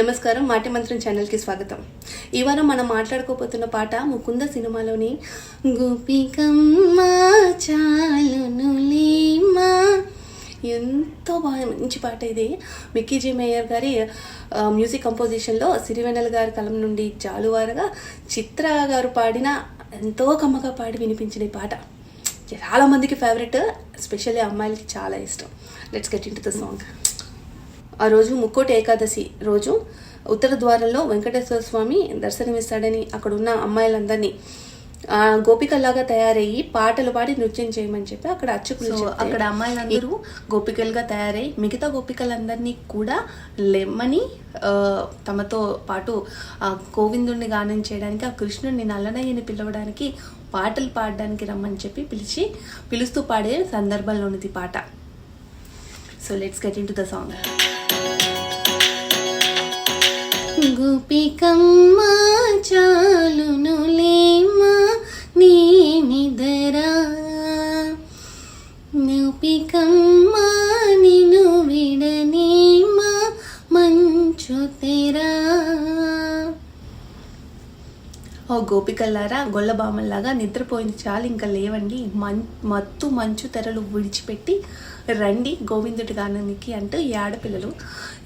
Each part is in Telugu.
నమస్కారం మాటి మంత్రం ఛానల్కి స్వాగతం. ఈ వారం మనం మాట్లాడుకోబోతున్న పాట ముకుంద సినిమాలోని గోపికమ్మ చాలునులేమా ఎంతో బాగా మంచి పాట ఇది. మిక్కీ మేయర్ గారి మ్యూజిక్ కంపోజిషన్లో సిరివెన్నెల గారి కలం నుండి జాలువారగా చిత్ర గారు పాడిన ఎంతో కమ్మగా పాడి వినిపించిన ఈ పాట. చాలామందికి ఫేవరెట్ ఎస్పెషల్లీ అమ్మాయిలకి చాలా ఇష్టం. Let's get into the song. ఆ రోజు ముక్కోటి ఏకాదశి రోజు ఉత్తర ద్వారంలో వెంకటేశ్వర స్వామి దర్శనమిస్తాడని అక్కడ ఉన్న అమ్మాయిలందరినీ ఆ, గోపికల్లాగా తయారయ్యి పాటలు పాడి నృత్యం చేయమని చెప్పి అక్కడ అర్చకులు అక్కడ అమ్మాయిలందరూ గోపికలుగా తయారై మిగతా గోపికలందరినీ కూడా లెమ్మని తమతో పాటు ఆ గోవిందుణ్ణి గానం చేయడానికి ఆ కృష్ణుడిని నల్లనయ్యని పిలవడానికి పాటలు పాడడానికి రమ్మని చెప్పి పిలిచి పిలుస్తూ పాడే సందర్భంలోనిది పాట. So let's get into the song గోపికమ్మ చాలునులేమా గోపికల్లారా గొల్లబామల్లాగా నిద్రపోయింది చాలు ఇంకా లేవండి. మన్ మత్తు మంచు తెరలు విడిచిపెట్టి రండి గోవిందుడి గానానికి అంటూ ఈ ఆడపిల్లలు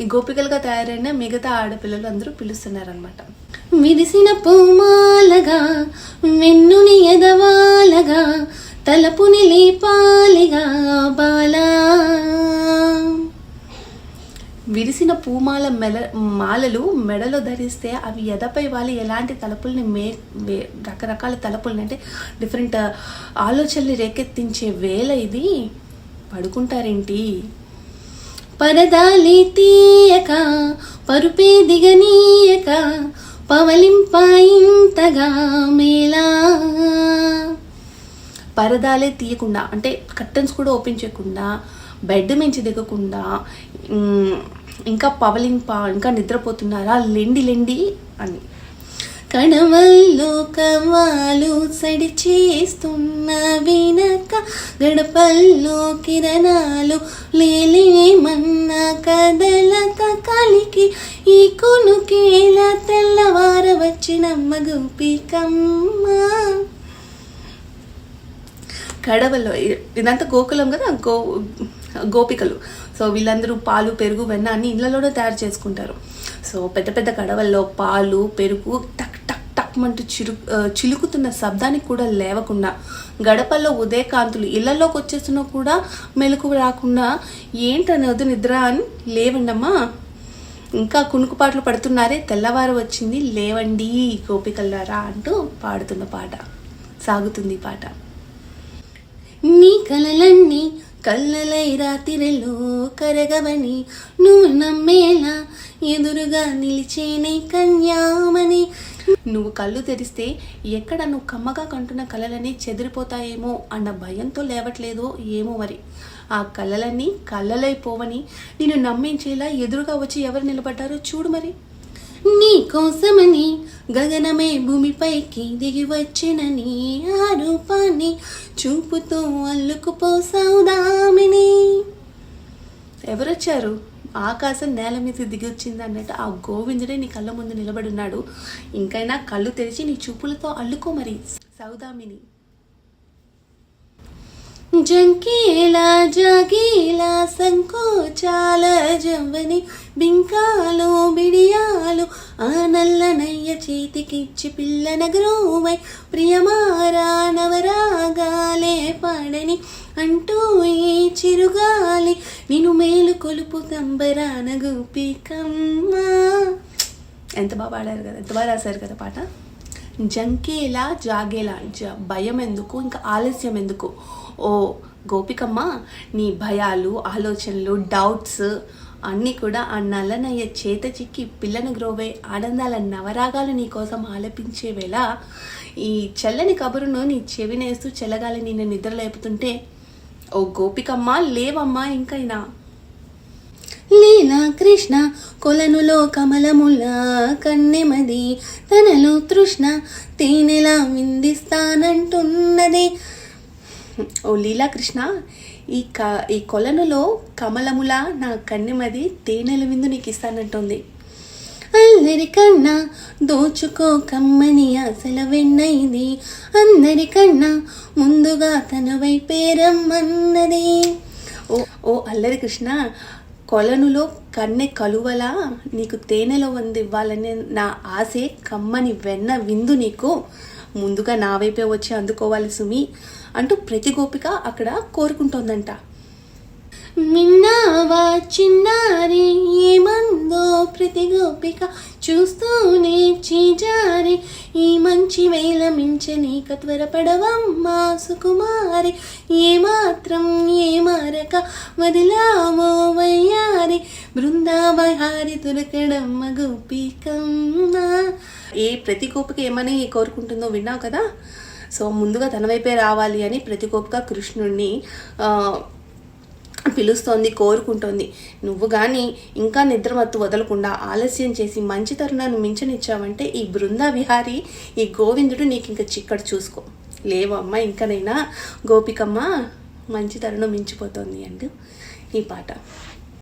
ఈ గోపికలుగా తయారైన మిగతా ఆడపిల్లలు అందరూ పిలుస్తున్నారనమాట విరిసిన పూమాలగా వెన్నుని ఎదవాలగా తలపుని లేపాలిగా బాలా. విరిసిన పూమాల మెల మాలలు మెడలో ధరిస్తే అవి ఎదపై వాళ్ళు ఎలాంటి తలుపుల్ని మే రకరకాల తలుపుల్ని అంటే డిఫరెంట్ uh, ఆలోచనలు రేకెత్తించే వేళ ఇది. పడుకుంటారేంటి? పరదాలి తీయక పరుపే దిగనీయక పవలింపాయింతగా మేలా పరదాలే తీయకుండా అంటే కర్టన్స్ కూడా ఓపెన్ చేయకుండా బెడ్ మించి దిగకుండా ఇంకా పవలింగ్ పా ఇంకా నిద్రపోతున్నారా? లెండి లెండి అని. కడవల్లో కవాలు సడి చేస్తున్న వినక గడపల్లో కిరణాలు లేలేమన్న కదలక కలికి ఈ కొనుకేల తెల్లవార వచ్చినమ్మ గోపికమ్మ కడవలో ఇదంతా గోకులం కదా? గో గోపికలు. సో వీళ్ళందరూ పాలు పెరుగు వెన్న అన్ని ఇళ్ళలోనే తయారు చేసుకుంటారు. సో పెద్ద పెద్ద కడవల్లో పాలు పెరుగు టక్ టక్ టక్ అంటూ చిరు చిలుకుతున్న శబ్దానికి కూడా లేవకుండా గడపల్లో ఉదయకాంతులు ఇళ్ళలోకి వచ్చేస్తున్నా కూడా మెలకు రాకుండా ఏంటనేది నిద్ర అని లేవండమ్మా. ఇంకా కునుకుపాట్లు పడుతున్నారే తెల్లవారు వచ్చింది లేవండి గోపికల్లారా అంటూ పాడుతున్న పాట సాగుతుంది పాట. నీ కలలన్నీ కళ్ళలై రాత్రిలో కరగవని నువ్వు నమ్మేలా ఎదురుగా నిలిచేనే కన్యామని నువ్వు కళ్ళు తెరిస్తే ఎక్కడ నువ్వు కమ్మగా కంటున్న కళలన్నీ చెదిరిపోతాయేమో అన్న భయంతో లేవట్లేదో ఏమో మరి. ఆ కళలన్నీ కళ్ళలైపోవని నేను నమ్మించేలా ఎదురుగా వచ్చి ఎవరు నిలబడ్డారో చూడు మరి. నీ కోసమని గగనమే భూమిపైకి దిగి వచ్చినని ఆ రూపాన్ని చూపుతూ అల్లుకుపో సౌదామిని ఎవరొచ్చారు? ఆకాశం నేల మీద దిగొచ్చింది అన్నట్టు ఆ గోవిందుడే నీ కళ్ళ ముందు నిలబడున్నాడు ఇంకైనా కళ్ళు తెరిచి నీ చూపులతో అల్లుకో మరి సౌదామిని. జంకేలా జాగేలా సంకోచాల జవ్వని బింకాలు బిడియాలు ఆ నల్లనయ్య చేతికిచ్చి పిల్లన గ్రోవై ప్రియమారా నవరాగాలే పాడని అంటూ ఈ చిరుగాలి నేను మేలు కొలుపు తంబరాన గోపికమ్మ ఎంత బాగా పాడారు కదా ఎంత బాగా రాశారు కదా పాట? జంకేలా జాగేలా. జ భయం ఎందుకు? ఇంకా ఆలస్యం ఎందుకు? ఓ గోపికమ్మ నీ భయాలు ఆలోచనలు డౌట్స్ అన్నీ కూడా ఆ నల్లనయ్య చేత చిక్కి పిల్లను గ్రోవే ఆనందాల నవరాగాలు నీ కోసం ఆలపించే వేళ ఈ చల్లని కబురును నీ చెవినేస్తూ చెలగాలి నిన్ను నిద్రలేపుతుంటే ఓ గోపికమ్మ లేవమ్మా ఇంకైనా లీలా కృష్ణ కొలనులో కమలముల కన్నెమది. తనలో తృష్ణ తేనెలా విందిస్తానంటున్నది. ఓ లీలా కృష్ణ ఈ క ఈ కొలనులో కమలముల నా కన్నెమది తేనెల విందు నీకు ఇస్తానంటుంది అందరికన్నా దోచుకో కమ్మని అసలు వెన్నైంది. అందరికన్నా ముందుగా తన వైపేరమ్మన్నది ఓ ఓ అల్లరి కృష్ణ కొలనులో కన్నె కలువలా నీకు తేనెలో వంది ఇవ్వాలనే నా ఆశే కమ్మని వెన్న విందు నీకు. ముందుగా నా వైపే వచ్చి అందుకోవాలి సుమి అంటూ ప్రతి గోపిక అక్కడ కోరుకుంటోందంట. మిన్నావా చిన్నారి ఏమందో ప్రతి గోపిక చూస్తూనే చీజారి ఈ మంచి వేల మించనీక త్వరపడవమ్మా సుకుమారి. ఏమాత్రం ఏమారక వదిలామో వయ్యారి. బృందావహారి తురకడమ్మ గోపికమ్మ ఏ ప్రతి గోపిక ఏమని కోరుకుంటుందో విన్నావు కదా? సో ముందుగా తన వైపే రావాలి అని ప్రతి గోపిక కృష్ణుడిని పిలుస్తోంది కోరుకుంటోంది. నువ్వు కానీ ఇంకా నిద్రమత్తు వదలకుండా ఆలస్యం చేసి మంచి తరుణాన్ని మించనిచ్చావంటే ఈ బృందా విహారి ఈ గోవిందుడు నీకు ఇంకా చిక్కడు చూసుకో. లేవమ్మ ఇంకనైనా. గోపికమ్మ మంచి తరుణం మించిపోతోంది అంటూ ఈ పాట.